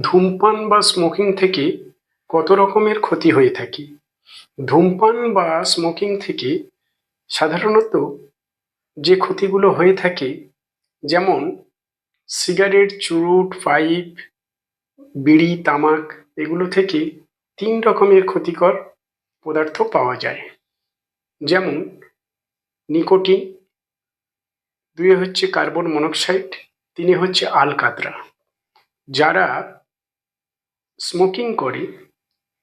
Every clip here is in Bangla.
ধূমপান বা স্মোকিং থেকে কত রকমের ক্ষতি হয়ে থাকে? ধূমপান বা স্মোকিং থেকে সাধারণত যে ক্ষতিগুলো হয়ে থাকে, যেমন সিগারেট চুরুট পাইপ বিড়ি, তামাক, এগুলো থেকে তিন রকমের ক্ষতিকর পদার্থ পাওয়া যায়। যেমন নিকোটিন দুই হচ্ছে কার্বন মনোক্সাইড, তিনে হচ্ছে আলকাতরা, যারা স্মোকিং করে,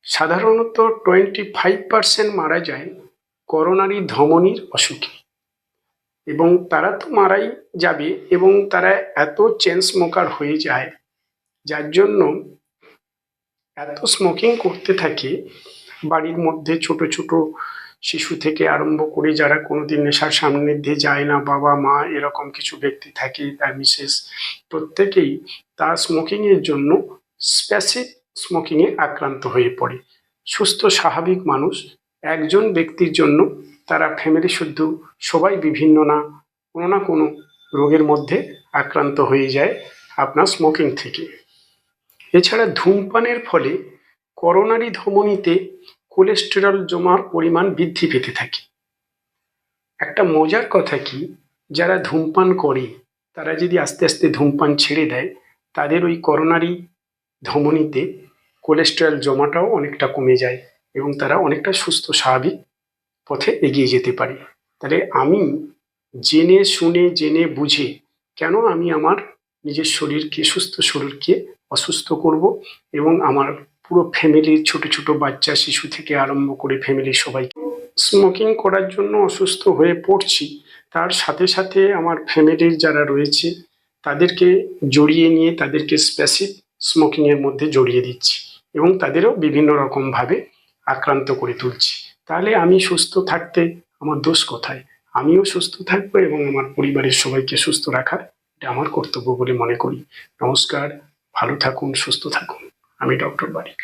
সাধারণত টোয়েন্টি ফাইভ পার্সেন্ট মারা যায় করোনারি ধমনির অসুখে। এবং তারা তো মারাই যাবে এবং তারা এত চেন স্মোকার হয়ে যায়, যার জন্য এত স্মোকিং করতে থাকে, বাড়ির মধ্যে ছোট ছোট শিশু থেকে আরম্ভ করে যারা কোনোদিন নেশার সান্নিধ্যে যায় না, বাবা, মা, এরকম কিছু ব্যক্তি থাকে, তার মিসেস প্রত্যেকেই তার স্মোকিংয়ের জন্য স্প্যাসিভ স্মোকিংয়ে আক্রান্ত হয়ে পড়ে। সুস্থ, স্বাভাবিক মানুষ, একজন ব্যক্তির জন্য তারা ফ্যামিলি শুদ্ধ, সবাই বিভিন্ন না, কোনো না কোনো রোগের মধ্যে আক্রান্ত হয়ে যায় আপনার স্মোকিং থেকে। এছাড়া ধূমপানের ফলে করোনারি ধমনীতে কোলেস্টেরল জমার পরিমাণ বৃদ্ধি পেতে থাকে। একটা মজার কথা কি, যারা ধূমপান করে, তারা যদি আস্তে আস্তে ধূমপান ছেড়ে দেয়, তাদের ওই করোনারি ধমনীতে কোলেস্টেরল জমাটাও অনেকটা কমে যায় এবং তারা অনেকটা সুস্থ, স্বাভাবিক পথে এগিয়ে যেতে পারে। তাহলে আমি জেনে, শুনে, জেনে, বুঝে কেন আমি আমার নিজের শরীরকে, সুস্থ শরীরকে অসুস্থ করব এবং আমার পুরো ফ্যামিলির ছোট ছোট বাচ্চা, শিশু থেকে আরম্ভ করে ফ্যামিলির সবাইকে স্মোকিং করার জন্য অসুস্থ হয়ে পড়ছি, তার সাথে সাথে আমার ফ্যামিলির যারা রয়েছে তাদেরকে জড়িয়ে নিয়ে, তাদেরকে স্পেসিফ স্মোকিংয়ের মধ্যে জড়িয়ে দিচ্ছি এবং তাদেরও বিভিন্ন রকমভাবে আক্রান্ত করে তুলছি। তাহলে আমি সুস্থ থাকতে আমার দোষ কোথায়? আমিও সুস্থ থাকব এবং আমার পরিবারের সবাইকে সুস্থ রাখার এটা আমার কর্তব্য বলে মনে করি। নমস্কার, ভালো থাকুন, সুস্থ থাকুন। আমি ডক্টর বারিক।